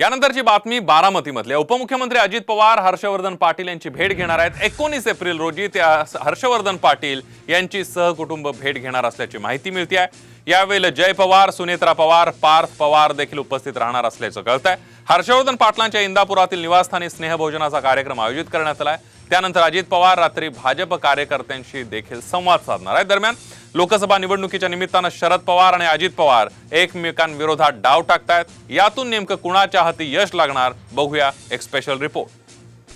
यानंतरची बातमी बारामतीमधल्या उपमुख्यमंत्री अजित पवार हर्षवर्धन पाटील यांची भेट घेणार आहेत. एकोणीस एप्रिल रोजी त्या हर्षवर्धन पाटील यांची सहकुटुंब भेट घेणार असल्याची माहिती मिळते आहे यावेळेला जय पवार सुनेत्रा पवार पार्थ पवार देखील उपस्थित राहणार असल्याचं कळत आहे हर्षवर्धन पाटलांच्या इंदापुरातील निवासस्थानी स्नेहभोजनाचा कार्यक्रम आयोजित करण्यात आला आहे त्यानंतर अजित पवार रात्री भाजप कार्यकर्त्यांशी देखील संवाद साधणार आहेत. दरम्यान लोकसभा निवडणुकीच्या निमित्तानं शरद पवार आणि अजित पवार एकमेकांविरोधात डाव टाकतायत. यातून नेमकं कुणाच्या हाती यश लागणार बघूया एक स्पेशल रिपोर्ट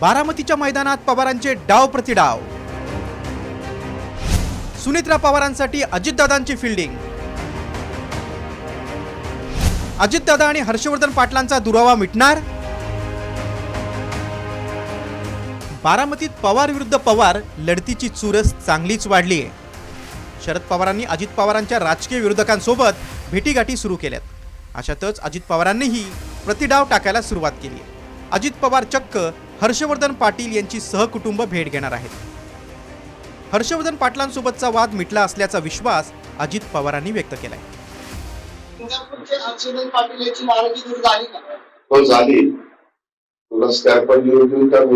बारामतीच्या मैदानात पवारांचे डाव प्रतिडाव सुनित्रा पवारांसाठी अजितदादांची फिल्डिंग अजितदादा आणि हर्षवर्धन पाटलांचा दुरावा मिटणार. बारामतीत पवार विरुद्ध पवार लढतीची चुरस चांगलीच वाढली आहे शरद पवारांनी अजित पवारांच्या राजकीय विरोधकांसोबत भेटीगाठी सुरू केल्यात. अशातच अजित पवारांनीही प्रतिडाव टाकायला सुरुवात केली आहे. अजित पवार चक्क हर्षवर्धन पाटील यांची सहकुटुंब भेट घेणार आहेत. हर्षवर्धन पाटलांसोबतचा वाद मिटला असल्याचा विश्वास अजित पवारांनी व्यक्त केलाय. हो.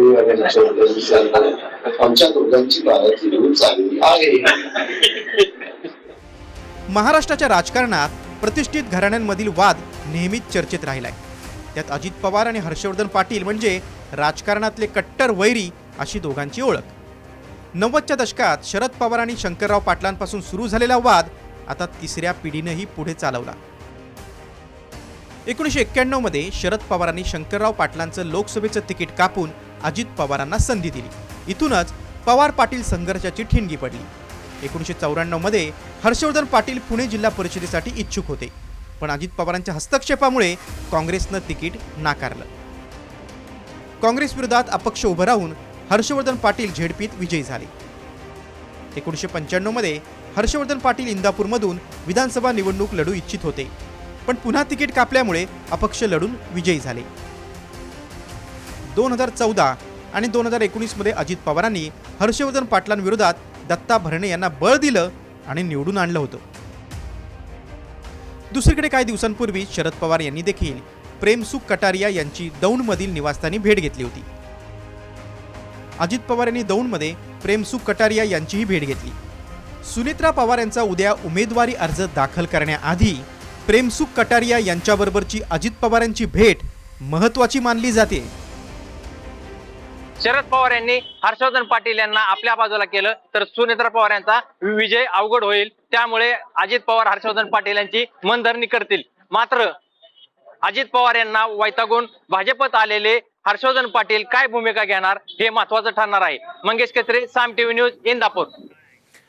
आमच्या दोघांची नाराजी आहे. महाराष्ट्राच्या राजकारणात प्रतिष्ठित घराण्यांमधील वाद नेहमीच चर्चेत राहिलाय. त्यात अजित पवार आणि हर्षवर्धन पाटील म्हणजे राजकारणातले कट्टर वैरी अशी दोघांची ओळख. नव्वदच्या दशकात शरद पवार आणि शंकरराव पाटलांपासून सुरू झालेला वाद आता तिसऱ्या पिढीनंही पुढे चालवला. एकोणीसशे एक्क्याण्णवमध्ये शरद पवारांनी शंकरराव पाटलांचं लोकसभेचं तिकीट कापून अजित पवारांना संधी दिली. इथूनच पवार पाटील संघर्षाची ठिणगी पडली. एकोणीसशे चौऱ्याण्णवमध्ये हर्षवर्धन पाटील पुणे जिल्हा परिषदेसाठी इच्छुक होते. पण अजित पवारांच्या हस्तक्षेपामुळे काँग्रेसनं तिकीट नाकारलं. काँग्रेस विरोधात अपक्ष उभं राहून हर्षवर्धन पाटील झेडपीत विजयी झाले. एकोणीसशे पंच्याण्णवमध्ये हर्षवर्धन पाटील इंदापूरमधून विधानसभा निवडणूक लढू इच्छित होते पण पुन्हा तिकीट कापल्यामुळे अपक्ष लढून विजयी झाले. दोन हजार चौदा आणि दोन हजार एकोणीसमध्ये अजित पवारांनी हर्षवर्धन पाटलांविरोधात दत्ता भरणे यांना बळ दिलं आणि निवडून आणलं होतं. दुसरीकडे काही दिवसांपूर्वी शरद पवार यांनी देखील प्रेमसुख कटारिया यांची दौंडमधील निवासस्थानी भेट घेतली होती. अजित पवार यांनी दौंडमध्ये प्रेमसुख कटारिया यांचीही भेट घेतली. सुनेत्रा पवार यांचा उद्या उमेदवारी अर्ज दाखल करण्याआधी प्रेमसुख कटारिया यांच्याबरोबरची अजित पवार यांची भेट महत्वाची मानली जाते. शरद पवार यांनी हर्षवर्धन पाटील यांना आपल्या बाजूला केलं तर सुनेत्रा पवार यांचा विजय अवघड होईल. त्यामुळे अजित पवार हर्षवर्धन पाटील यांची मनधरणी करतील. मात्र अजित पवार यांना वैतागून भाजपत आलेले हर्षवर्धन पाटील काय भूमिका घेणार हे महत्वाचं ठरणार आहे. Mangesh Kesare Saam TV news Indapur.